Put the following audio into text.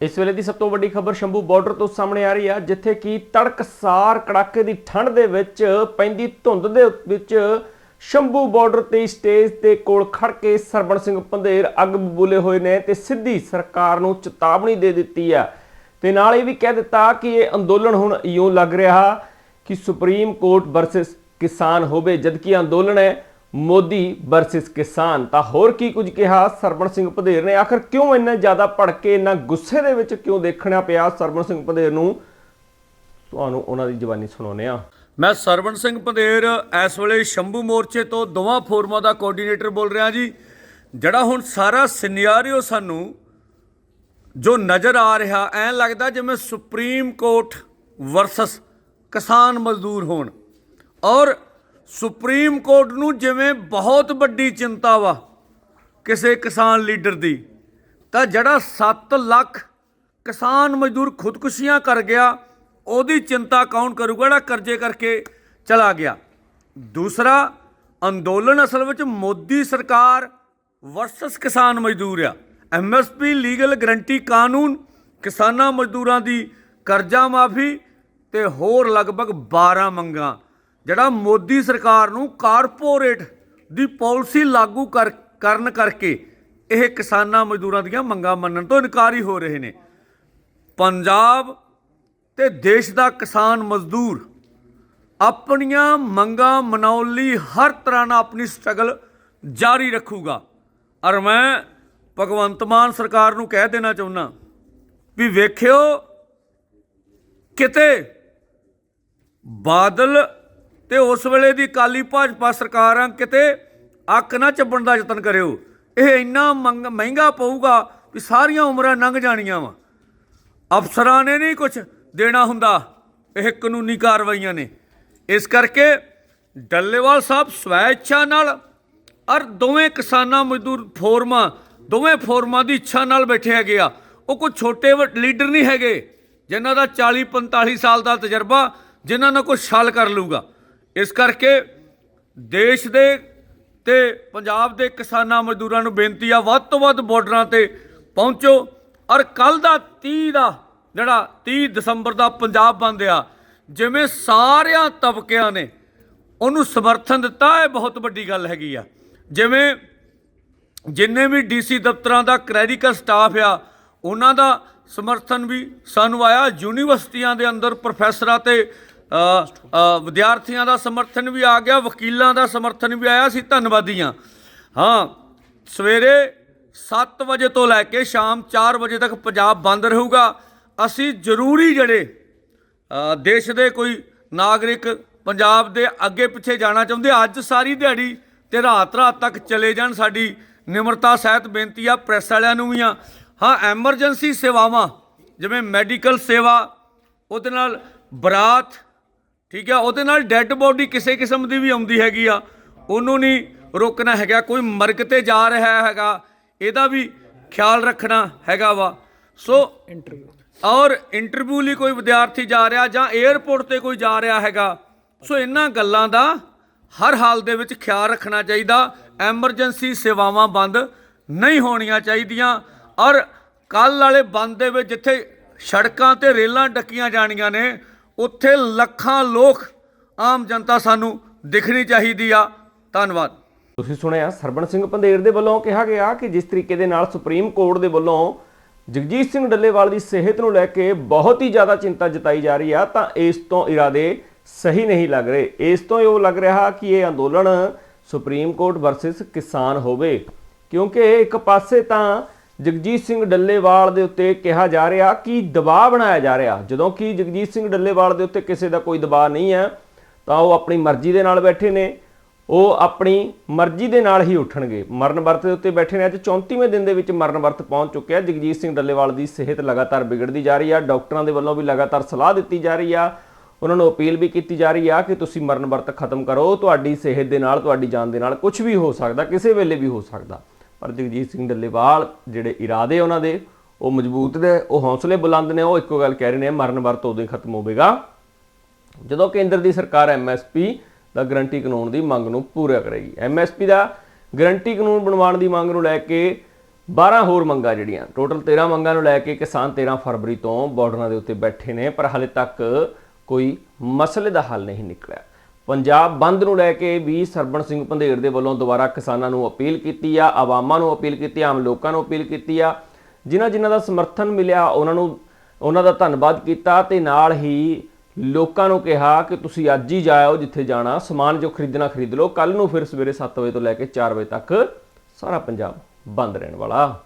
ਇਸ ਵੇਲੇ ਦੀ ਸਭ ਤੋਂ ਵੱਡੀ ਖਬਰ ਸ਼ੰਭੂ ਬਾਰਡਰ ਤੋਂ ਸਾਹਮਣੇ ਆ ਰਹੀ ਆ, ਜਿੱਥੇ ਕਿ ਤੜਕਸਾਰ ਕੜਾਕੇ ਦੀ ਠੰਡ ਦੇ ਵਿੱਚ ਪੈਂਦੀ ਧੁੰਦ ਦੇ ਵਿੱਚ ਸ਼ੰਭੂ ਬਾਰਡਰ ਤੇ ਸਟੇਜ ਤੇ ਕੋਲ ਖੜ ਕੇ ਸਰਬਣ ਸਿੰਘ ਪੰਧੇਰ ਅੱਗ ਬਬੂਲੇ ਹੋਏ ਨੇ ਤੇ ਸਿੱਧੀ ਸਰਕਾਰ ਨੂੰ ਚੇਤਾਵਨੀ ਦੇ ਦਿੱਤੀ ਆ। ਤੇ ਨਾਲ ਇਹ ਵੀ ਕਹਿ ਦਿੱਤਾ ਕਿ ਇਹ ਅੰਦੋਲਨ ਹੁਣ ਇਉਂ ਲੱਗ ਰਿਹਾ ਕਿ ਸੁਪਰੀਮ ਕੋਰਟ ਵਰਸਸ ਕਿਸਾਨ ਹੋਵੇ, ਜਦਕਿ ਅੰਦੋਲਨ ਹੈ ਮੋਦੀ ਵਰਸਸ ਕਿਸਾਨ, ਤਾਂ ਹੋਰ ਕੀ ਕੁਝ ਕਿਹਾ ਸਰਬਣ ਸਿੰਘ ਪੰਧੇਰ ਨੇ? ਆਖਰ ਕਿਉਂ ਇੰਨਾ ਜ਼ਿਆਦਾ ਭੜਕੇ ਇੰਨਾ ਗੁੱਸੇ ਦੇ ਵਿੱਚ ਕਿਉਂ ਦੇਖਣਾ ਪਿਆ ਸਰਬਣ ਸਿੰਘ ਪੰਧੇਰ ਨੂੰ? ਤੁਹਾਨੂੰ ਉਹਨਾਂ ਦੀ ਜ਼ੁਬਾਨੀ ਸੁਣਾਉਂਦੇ ਆ ਮੈਂ ਸਰਵਣ ਸਿੰਘ ਪੰਧੇਰ ਇਸ ਵੇਲੇ ਸ਼ੰਭੂ ਮੋਰਚੇ ਤੋਂ ਦੋਵਾਂ ਫੋਰਮਾਂ ਦਾ ਕੋਆਰਡੀਨੇਟਰ ਬੋਲ ਰਿਹਾ ਜੀ। ਜਿਹੜਾ ਹੁਣ ਸਾਰਾ ਸਿਨੈਰੀਓ ਸਾਨੂੰ ਜੋ ਨਜ਼ਰ ਆ ਰਿਹਾ, ਐਂ ਲੱਗਦਾ ਜਿਵੇਂ ਸੁਪਰੀਮ ਕੋਰਟ ਵਰਸਸ ਕਿਸਾਨ ਮਜ਼ਦੂਰ ਹੋਣ। ਔਰ ਸੁਪਰੀਮ ਕੋਰਟ ਨੂੰ ਜਿਵੇਂ ਬਹੁਤ ਵੱਡੀ ਚਿੰਤਾ ਵਾ ਕਿਸੇ ਕਿਸਾਨ ਲੀਡਰ ਦੀ, ਤਾਂ ਜਿਹੜਾ 7 ਲੱਖ ਕਿਸਾਨ ਮਜ਼ਦੂਰ ਖੁਦਕੁਸ਼ੀਆਂ ਕਰ ਗਿਆ, ਉਹਦੀ ਚਿੰਤਾ ਕੌਣ ਕਰੂਗਾ? ਜਿਹੜਾ ਕਰਜ਼ੇ ਕਰਕੇ ਚਲਾ ਗਿਆ। ਦੂਸਰਾ, ਅੰਦੋਲਨ ਅਸਲ ਵਿੱਚ ਮੋਦੀ ਸਰਕਾਰ ਵਰਸਸ ਕਿਸਾਨ ਮਜ਼ਦੂਰ ਆ। ਐਮਐਸਪੀ ਲੀਗਲ ਗਰੰਟੀ ਕਾਨੂੰਨ ਕਿਸਾਨਾਂ ਮਜ਼ਦੂਰਾਂ ਦੀ ਕਰਜ਼ਾ ਮਾਫੀ ਤੇ ਹੋਰ ਲਗਭਗ 12 ਮੰਗਾਂ ਜਿਹੜਾ ਮੋਦੀ ਸਰਕਾਰ ਨੂੰ ਕਾਰਪੋਰੇਟ ਦੀ ਪਾਲਿਸੀ ਲਾਗੂ ਕਰ, ਕਰਨ ਕਰਕੇ ਇਹ ਕਿਸਾਨਾਂ ਮਜ਼ਦੂਰਾਂ ਦੀਆਂ ਮੰਗਾਂ ਮੰਨਣ ਤੋਂ ਇਨਕਾਰੀ ਹੋ ਰਹੇ ਨੇ। ਪੰਜਾਬ ਤੇ ਦੇਸ਼ ਦਾ ਕਿਸਾਨ ਮਜ਼ਦੂਰ ਆਪਣੀਆਂ ਮੰਗਾਂ ਮਨਾਉਣ ਲਈ ਹਰ ਤਰ੍ਹਾਂ ਨਾਲ ਆਪਣੀ ਸਟਰਗਲ ਜਾਰੀ ਰੱਖੂਗਾ। ਔਰ ਮੈਂ ਭਗਵੰਤ ਮਾਨ ਸਰਕਾਰ ਨੂੰ ਕਹਿ ਦੇਣਾ ਚਾਹੁੰਦਾ ਵੀ ਵੇਖਿਓ ਕਿਤੇ ਬਾਦਲ ਤੇ ਉਸ ਵੇਲੇ ਦੀ ਕਾਲੀ ਭਾਜਪਾ ਸਰਕਾਰਾਂ ਕਿਤੇ ਅੱਕ ਨਾ ਚੱਬਣ ਦਾ ਯਤਨ ਕਰਿਓ। ਇਹ ਇੰਨਾ ਮੰਗ- ਮਹਿੰਗਾ ਪਊਗਾ ਵੀ ਸਾਰੀਆਂ ਉਮਰਾਂ ਲੰਘ ਜਾਣੀਆਂ ਵਾ। ਅਫਸਰਾਂ ਨੇ ਨਹੀਂ ਕੁਝ ਦੇਣਾ ਹੁੰਦਾ। ਇਹ ਕਾਨੂੰਨੀ ਕਾਰਵਾਈਆਂ ਨੇ। ਇਸ ਕਰਕੇ ਡੱਲੇਵਾਲ ਸਾਹਿਬ ਸਵੈ ਇੱਛਾ ਨਾਲ ਔਰ ਦੋਵੇਂ ਕਿਸਾਨਾਂ ਮਜ਼ਦੂਰ ਫੋਰਮਾਂ, ਦੋਵੇਂ ਫੋਰਮਾਂ ਦੀ ਇੱਛਾ ਨਾਲ ਬੈਠੇ ਹੈਗੇ ਆ। ਉਹ ਕੋਈ ਛੋਟੇ ਲੀਡਰ ਨਹੀਂ ਹੈਗੇ, ਜਿਨ੍ਹਾਂ ਦਾ 40 45 ਸਾਲ ਦਾ ਤਜਰਬਾ, ਜਿਨ੍ਹਾਂ ਨਾਲ ਕੋਈ ਛਲ ਕਰ ਲੂਗਾ ਇਸ ਕਰਕੇ ਦੇਸ਼ ਦੇ ਤੇ ਪੰਜਾਬ ਦੇ ਕਿਸਾਨਾਂ ਮਜ਼ਦੂਰਾਂ ਨੂੰ ਬੇਨਤੀ ਆ, ਵੱਧ ਤੋਂ ਵੱਧ ਬਾਰਡਰਾਂ ਤੇ ਪਹੁੰਚੋ। ਔਰ ਕੱਲ ਦਾ 30 ਦਾ ਜਿਹੜਾ 30 ਦਸੰਬਰ ਦਾ ਪੰਜਾਬ ਬੰਦ ਆ, ਜਿਵੇਂ ਸਾਰਿਆਂ ਤਬਕਿਆਂ ਨੇ ਉਹਨੂੰ ਸਮਰਥਨ ਦਿੱਤਾ, ਇਹ ਬਹੁਤ ਵੱਡੀ ਗੱਲ ਹੈਗੀ ਆ। ਜਿਵੇਂ ਜਿੰਨੇ ਵੀ ਡੀਸੀ ਦਫ਼ਤਰਾਂ ਦਾ ਕਲੈਰੀਕਲ ਸਟਾਫ ਆ, ਉਹਨਾਂ ਦਾ ਸਮਰਥਨ ਵੀ ਸਾਨੂੰ ਆਇਆ। ਯੂਨੀਵਰਸਿਟੀਆਂ ਦੇ ਅੰਦਰ ਪ੍ਰੋਫੈਸਰਾਂ ਤੇ ਵਿਦਿਆਰਥੀਆਂ ਦਾ ਸਮਰਥਨ ਵੀ ਆ ਗਿਆ, ਵਕੀਲਾਂ ਦਾ ਸਮਰਥਨ ਵੀ ਆਇਆ ਸੀ ਧੰਨਵਾਦੀ ਹਾਂ। ਹਾਂ, ਸਵੇਰੇ 7 ਵਜੇ ਤੋਂ ਲੈ ਕੇ ਸ਼ਾਮ 4 ਵਜੇ ਤੱਕ ਪੰਜਾਬ ਬੰਦ ਰਹੂਗਾ। ਅਸੀਂ ਜ਼ਰੂਰੀ ਜਿਹੜੇ ਦੇਸ਼ ਦੇ ਕੋਈ ਨਾਗਰਿਕ ਪੰਜਾਬ ਦੇ ਅੱਗੇ ਪਿੱਛੇ ਜਾਣਾ ਚਾਹੁੰਦੇ, ਅੱਜ ਸਾਰੀ ਦਿਹਾੜੀ ਤੇ ਰਾਤ ਰਾਤ ਤੱਕ ਚਲੇ ਜਾਣ ਸਾਡੀ ਨਿਮਰਤਾ, ਸਹਿਤ ਬੇਨਤੀ ਆ, ਪ੍ਰੈਸ ਵਾਲਿਆਂ ਨੂੰ ਵੀ ਆ। ਹਾਂ, ਐਮਰਜੈਂਸੀ ਸੇਵਾਵਾਂ, ਜਿਵੇਂ ਮੈਡੀਕਲ ਸੇਵਾ, ਉਹਦੇ ਨਾਲ ਬਰਾਤ ਠੀਕ ਆ ਉਹਦੇ ਨਾਲ ਡੈੱਡ ਬੋਡੀ ਕਿਸੇ ਕਿਸਮ ਦੀ ਵੀ ਆਉਂਦੀ ਹੈਗੀ ਆ। ਉਹਨੂੰ ਨਹੀਂ ਰੋਕਣਾ ਹੈਗਾ ਕੋਈ ਮਰਗ ਤੇ ਜਾ ਰਿਹਾ ਹੈਗਾ ਇਹਦਾ ਵੀ ਖਿਆਲ ਰੱਖਣਾ ਹੈਗਾ ਵਾ। ਸੋ ਔਰ ਇੰਟਰਵਿਊ ਲਈ ਕੋਈ ਵਿਦਿਆਰਥੀ ਜਾ ਰਿਹਾ ਜਾਂ 에ਅਰਪੋਰਟ ਤੇ ਕੋਈ ਜਾ ਰਿਹਾ ਹੈਗਾ ਸੋ ਇਹਨਾਂ ਗੱਲਾਂ ਦਾ ਹਰ ਹਾਲ ਦੇ ਵਿੱਚ ਖਿਆਲ ਰੱਖਣਾ ਚਾਹੀਦਾ। ਐਮਰਜੈਂਸੀ ਸੇਵਾਵਾਂ ਬੰਦ ਨਹੀਂ ਹੋਣੀਆਂ ਚਾਹੀਦੀਆਂ। ਔਰ ਕੱਲ ਵਾਲੇ ਬੰਦ ਦੇ ਵਿੱਚ ਜਿੱਥੇ ਸੜਕਾਂ ਤੇ ਰੇਲਾਂ ਡੱਕੀਆਂ ਜਾਣੀਆਂ ਨੇ ਉੱਥੇ ਲੱਖਾਂ ਲੋਕ ਆਮ ਜਨਤਾ ਸਾਨੂੰ ਦਿਖਣੀ ਚਾਹੀਦੀ ਆ। ਧੰਨਵਾਦ। ਤੁਸੀਂ ਸੁਣਿਆ ਸਰਬਣ ਸਿੰਘ ਪੰਧੇਰ ਦੇ ਵੱਲੋਂ ਕਿਹਾ ਗਿਆ ਕਿ ਜਿਸ ਤਰੀਕੇ ਦੇ ਨਾਲ ਸੁਪਰੀਮ ਕੋਰਟ ਦੇ ਵੱਲੋਂ ਜਗਜੀਤ ਸਿੰਘ ਡੱਲੇਵਾਲ ਦੀ ਸਿਹਤ ਨੂੰ ਲੈ ਕੇ ਬਹੁਤ ਹੀ ਜ਼ਿਆਦਾ ਚਿੰਤਾ ਜਤਾਈ ਜਾ ਰਹੀ ਆ, ਤਾਂ ਇਸ ਤੋਂ ਇਰਾਦੇ ਸਹੀ ਨਹੀਂ ਲੱਗ ਰਹੇ। ਇਸ ਤੋਂ ਇਹ ਲੱਗ ਰਿਹਾ ਕਿ ਇਹ ਅੰਦੋਲਨ ਸੁਪਰੀਮ ਕੋਰਟ ਵਰਸਸ ਕਿਸਾਨ ਹੋਵੇ, ਕਿਉਂਕਿ ਇੱਕ ਪਾਸੇ ਤਾਂ ਜਗਜੀਤ ਸਿੰਘ ਡੱਲੇਵਾਲ ਦੇ ਉੱਤੇ ਕਿਹਾ ਜਾ ਰਿਹਾ ਕਿ ਦਬਾਅ ਬਣਾਇਆ ਜਾ ਰਿਹਾ। ਜਦੋਂ ਕਿ ਜਗਜੀਤ ਸਿੰਘ ਡੱਲੇਵਾਲ ਦੇ ਉੱਤੇ ਕਿਸੇ ਦਾ ਕੋਈ ਦਬਾਅ ਨਹੀਂ ਹੈ, ਤਾਂ ਉਹ ਆਪਣੀ ਮਰਜ਼ੀ ਦੇ ਨਾਲ ਬੈਠੇ ਨੇ। ਉਹ ਆਪਣੀ ਮਰਜ਼ੀ ਦੇ ਨਾਲ ਹੀ ਉੱਠਣਗੇ। ਮਰਨ ਵਰਤ ਦੇ ਉੱਤੇ ਬੈਠੇ ਨੇ। ਅੱਜ 34ਵੇਂ ਦਿਨ ਦੇ ਵਿੱਚ ਮਰਨ ਵਰਤ ਪਹੁੰਚ ਚੁੱਕਿਆ ਜਗਜੀਤ ਸਿੰਘ ਡੱਲੇਵਾਲ ਦੀ ਸਿਹਤ ਲਗਾਤਾਰ ਵਿਗੜਦੀ ਜਾ ਰਹੀ ਆ। ਡਾਕਟਰਾਂ ਦੇ ਵੱਲੋਂ ਵੀ ਲਗਾਤਾਰ ਸਲਾਹ ਦਿੱਤੀ ਜਾ ਰਹੀ ਆ। ਉਹਨਾਂ ਨੂੰ ਅਪੀਲ ਵੀ ਕੀਤੀ ਜਾ ਰਹੀ ਆ ਕਿ ਤੁਸੀਂ ਮਰਨ ਵਰਤ ਖਤਮ ਕਰੋ। ਤੁਹਾਡੀ ਸਿਹਤ ਦੇ ਨਾਲ, ਤੁਹਾਡੀ ਜਾਨ ਦੇ ਨਾਲ ਕੁਝ ਵੀ ਹੋ ਸਕਦਾ, ਕਿਸੇ ਵੇਲੇ ਵੀ ਹੋ ਸਕਦਾ। ਪਰ ਜਗਜੀਤ ਸਿੰਘ ਡੱਲੇਵਾਲ ਜਿਹੜੇ ਇਰਾਦੇ ਉਹਨਾਂ ਦੇ, ਉਹ ਮਜ਼ਬੂਤ ਨੇ, ਉਹ ਹੌਸਲੇ ਬੁਲੰਦ ਨੇ, ਉਹ ਇੱਕੋ ਗੱਲ ਕਹਿ ਰਹੇ ਨੇ, ਮਰਨ ਵਰਤ ਉਦੋਂ ਹੀ ਖਤਮ ਹੋਵੇਗਾ। ਜਦੋਂ ਕੇਂਦਰ ਦੀ ਸਰਕਾਰ ਐਮਐਸਪੀ ਦਾ ਗਰੰਟੀ ਕਾਨੂੰਨ ਦੀ ਮੰਗ ਨੂੰ ਪੂਰਾ ਕਰੇਗੀ। ਐਮਐਸਪੀ ਦਾ ਗਰੰਟੀ ਕਾਨੂੰਨ ਬਣਵਾਉਣ ਦੀ ਮੰਗ ਨੂੰ ਲੈ ਕੇ 12 ਹੋਰ ਮੰਗਾਂ ਜਿਹੜੀਆਂ, ਟੋਟਲ 13 ਮੰਗਾਂ ਨੂੰ ਲੈ ਕੇ ਕਿਸਾਨ 13 ਫਰਵਰੀ ਤੋਂ ਬਾਰਡਰਾਂ ਦੇ ਉੱਤੇ ਬੈਠੇ ਨੇ, ਪਰ ਹਾਲੇ ਤੱਕ ਕੋਈ ਮਸਲੇ ਦਾ ਹੱਲ ਨਹੀਂ ਨਿਕਲਿਆ। ਪੰਜਾਬ ਬੰਦ ਨੂੰ ਲੈ ਕੇ ਵੀ ਸਰਬਣ ਸਿੰਘ ਪੰਧੇਰ ਦੇ ਵੱਲੋਂ ਦੁਬਾਰਾ ਕਿਸਾਨਾਂ ਨੂੰ ਅਪੀਲ ਕੀਤੀ ਆ, ਆਵਾਮਾਂ ਨੂੰ ਅਪੀਲ ਕੀਤੀ ਆਮ ਲੋਕਾਂ ਨੂੰ ਅਪੀਲ ਕੀਤੀ ਆ। ਜਿਨ੍ਹਾਂ ਜਿਨ੍ਹਾਂ ਦਾ ਸਮਰਥਨ ਮਿਲਿਆ, ਉਹਨਾਂ ਨੂੰ, ਉਹਨਾਂ ਦਾ ਧੰਨਵਾਦ ਕੀਤਾ ਤੇ ਨਾਲ ਹੀ ਲੋਕਾਂ ਨੂੰ ਕਿਹਾ ਕਿ ਤੁਸੀਂ ਅੱਜ ਹੀ ਜਾਇਓ ਜਿੱਥੇ ਜਾਣਾ, ਸਮਾਨ ਜੋ ਖਰੀਦਣਾ ਖਰੀਦ ਲਓ। ਕੱਲ ਨੂੰ ਫਿਰ ਸਵੇਰੇ 7 ਵਜੇ ਤੋਂ ਲੈ ਕੇ 4 ਵਜੇ ਤੱਕ ਸਾਰਾ ਪੰਜਾਬ ਬੰਦ ਰਹਿਣ ਵਾਲਾ।